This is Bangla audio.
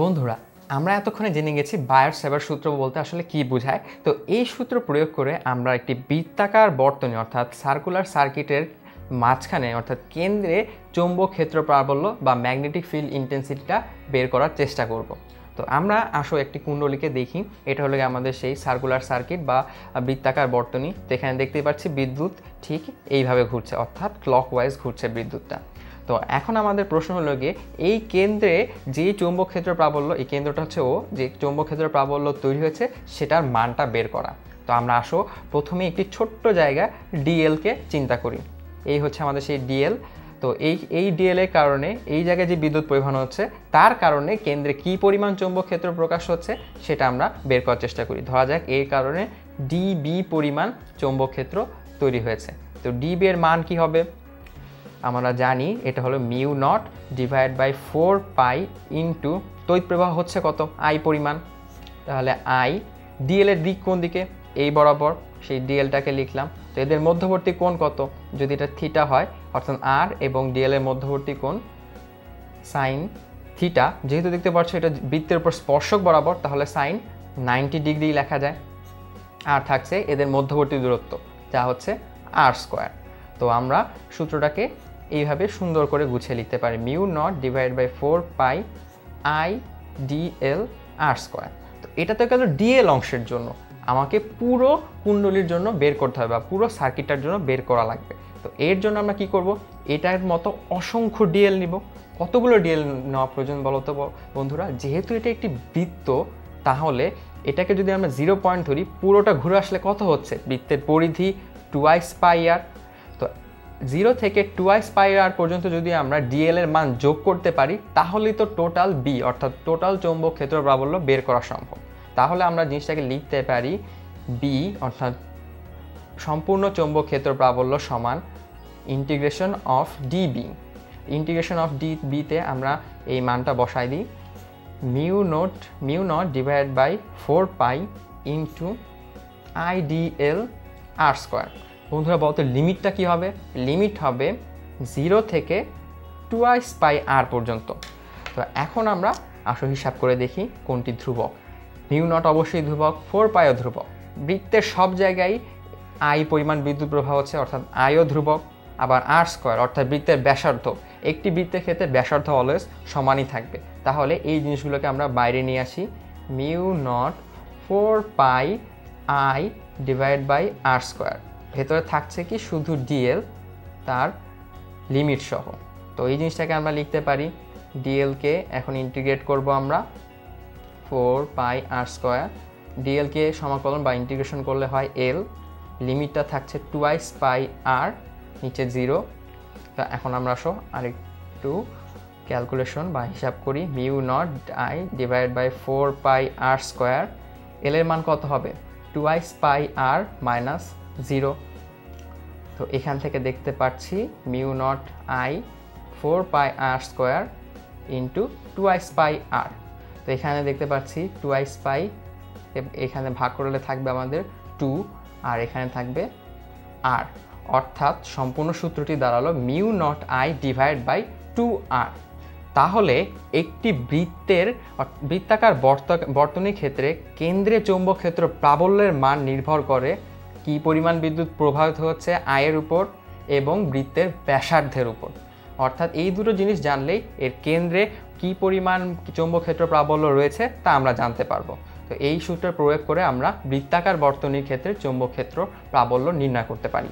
বন্ধুরা, আমরা এতক্ষণে জেনে গেছি বায়ার সেবার সূত্র বলতে আসলে কি বোঝায়। তো এই সূত্র প্রয়োগ করে আমরা একটি বৃত্তাকার বর্তনী, অর্থাৎ সার্কুলার সার্কিটের মাঝখানে, অর্থাৎ কেন্দ্রে চৌম্বক ক্ষেত্র প্রাবল্য বা ম্যাগনেটিক ফিল্ড ইন্টেন্সিটিটা বের করার চেষ্টা করব। তো আমরা আসো একটি কুণ্ডলীকে দেখি। এটা হলো আমাদের সেই সার্কুলার সার্কিট বা বৃত্তাকার বর্তনী। তো এখানে দেখতেই পাচ্ছি বিদ্যুৎ ঠিক এইভাবে ঘুরছে, অর্থাৎ ক্লকওয়াইজ ঘুরছে বিদ্যুৎটা। তো এখন আমাদের প্রশ্ন হলো গিয়ে, এই কেন্দ্রে যে চৌম্বক ক্ষেত্র প্রাবল্য, এই কেন্দ্রটা হচ্ছে ও, যে চৌম্বক ক্ষেত্র প্রাবল্য তৈরি হয়েছে, সেটার মানটা বের করা। তো আমরা আসো, প্রথমে একটি ছোট্ট জায়গা ডিএলকে চিন্তা করি। এই হচ্ছে আমাদের সেই ডিএল তো এই এই ডিএল এর কারণে, এই জায়গায় যে বিদ্যুৎ পরিবহন হচ্ছে, তার কারণে কেন্দ্রে কি পরিমাণ চৌম্বক ক্ষেত্র প্রকাশ হচ্ছে, সেটা আমরা বের করার চেষ্টা করি। ধরা যাক এই কারণে ডিবি পরিমাণ চৌম্বক ক্ষেত্র তৈরি হয়েছে। তো ডিবি এর মান কি হবে? আমরা জানি এটা হলো mu naught divide by four pi into, তড়িৎ প্রবাহ হচ্ছে কত? আই পরিমাণ। তাহলে আই ডিএল এর দিক কোন দিকে? এই বরাবর, সেই ডিএলটাকে লিখলাম। তো এদের মধ্যবর্তী কোণ কত? যদি এটা থিটা হয়, অর্থাৎ আর এবং ডিএল এর মধ্যবর্তী কোণ সাইন থিটা যেহেতু দেখতে পাচ্ছ এটা বৃত্তের উপর স্পর্শক বরাবর, তাহলে সাইন নাইনটি ডিগ্রি লেখা যায়। আর থাকছে এদের মধ্যবর্তী দূরত্ব, যা হচ্ছে আর স্কোয়ার তো আমরা সূত্রটাকে এইভাবে সুন্দর করে গুছিয়ে লিখতে পারি। Mu naught divide by four pi I dl r square. তো এটা তো গেল ডিএল অংশের জন্য। আমাকে পুরো কুণ্ডলীর জন্য বের করতে হবে বা পুরো সার্কিটটার জন্য বের করা লাগবে। তো এর জন্য আমরা কি করব? এটার মতো অসংখ্য ডিএল নিব। কতগুলো ডিএল নেওয়া প্রয়োজন বলো তো বন্ধুরা? যেহেতু এটা একটি বৃত্ত, তাহলে এটাকে যদি আমরা জিরো পয়েন্ট ধরি, পুরোটা ঘুরে আসলে কত হচ্ছে? বৃত্তের পরিধি টুয়াইস পাই আর জিরো থেকে টুয়াইস পাই আর পর্যন্ত যদি আমরা ডিএল এর মান যোগ করতে পারি তাহলেই তো টোটাল বি অর্থাৎ টোটাল চৌম্বক ক্ষেত্র প্রাবল্য বের করা সম্ভব। তাহলে আমরা জিনিসটাকে লিখতে পারি বি অর্থাৎ সম্পূর্ণ চৌম্বক ক্ষেত্র প্রাবল্য সমান integration of dB integration of d বিতে আমরা এই মানটা বসাই দিই। Mu note mu naught divide by four pi into I dl r square বন্ধুরা বলতো লিমিটটা কী হবে? লিমিট হবে জিরো থেকে টুয়াইস পাই আর পর্যন্ত। তো এখন আমরা আসো হিসাব করে দেখি কোনটি ধ্রুবক। মিউ নট অবশ্যই ধ্রুবক, ফোর পাইও ধ্রুবক। বৃত্তের সব জায়গায় আই পরিমাণ বিদ্যুৎ প্রবাহ হচ্ছে, অর্থাৎ আইও ধ্রুবক, আবার আর স্কোয়ার, অর্থাৎ বৃত্তের ব্যাসার্ধ। একটি বৃত্তের ক্ষেত্রে ব্যাসার্ধ অলওয়েজ সমানই থাকবে। তাহলে এই জিনিসগুলোকে আমরা বাইরে নিয়ে আসি। Mu naught four pi I divide by r square. ভেতরে থাকছে কি শুধু ডিএল তার লিমিট সহ। তো এই জিনিসটাকে আমরা লিখতে পারি ডিএলকে এখন ইন্টিগ্রেট করব আমরা ফোর পাই আর স্কোয়ার ডিএলকে সমাকলন বা ইন্টিগ্রেশন করলে হয় এল লিমিটটা থাকছে টুয়াইস পাই আর নিচে জিরো তো এখন আমরা আসো আরেকটু ক্যালকুলেশন বা হিসাব করি mu naught I divide by four pi r square L এর মান কত হবে? Twice pi r minus zero. তো এখান থেকে দেখতে পাচ্ছি mu naught I four pi r square into twice pi r. তো এখানে দেখতে পাচ্ছি টুয়াইস পাই এখানে ভাগ করলে থাকবে আমাদের টু, আর এখানে থাকবে আর। অর্থাৎ সম্পূর্ণ সূত্রটি দাঁড়াল mu naught I divide by two r. তাহলে একটি বৃত্তের বৃত্তাকার বর্তনীর ক্ষেত্রে কেন্দ্রে চৌম্বক ক্ষেত্র প্রাবল্যের মান নির্ভর করে কি পরিমাণ বিদ্যুৎ প্রভাবিত হচ্ছে আয়ের উপর এবং বৃত্তের ব্যাসার্ধের উপর? অর্থাৎ এই দুটো জিনিস জানলেই এর কেন্দ্রে কি পরিমাণ চৌম্বক ক্ষেত্র প্রাবল্য রয়েছে তা আমরা জানতে পারব। তো এই সূত্র প্রয়োগ করে আমরা বৃত্তাকার বর্তনীর ক্ষেত্রে চৌম্বকক্ষেত্র প্রাবল্য নির্ণয় করতে পারি।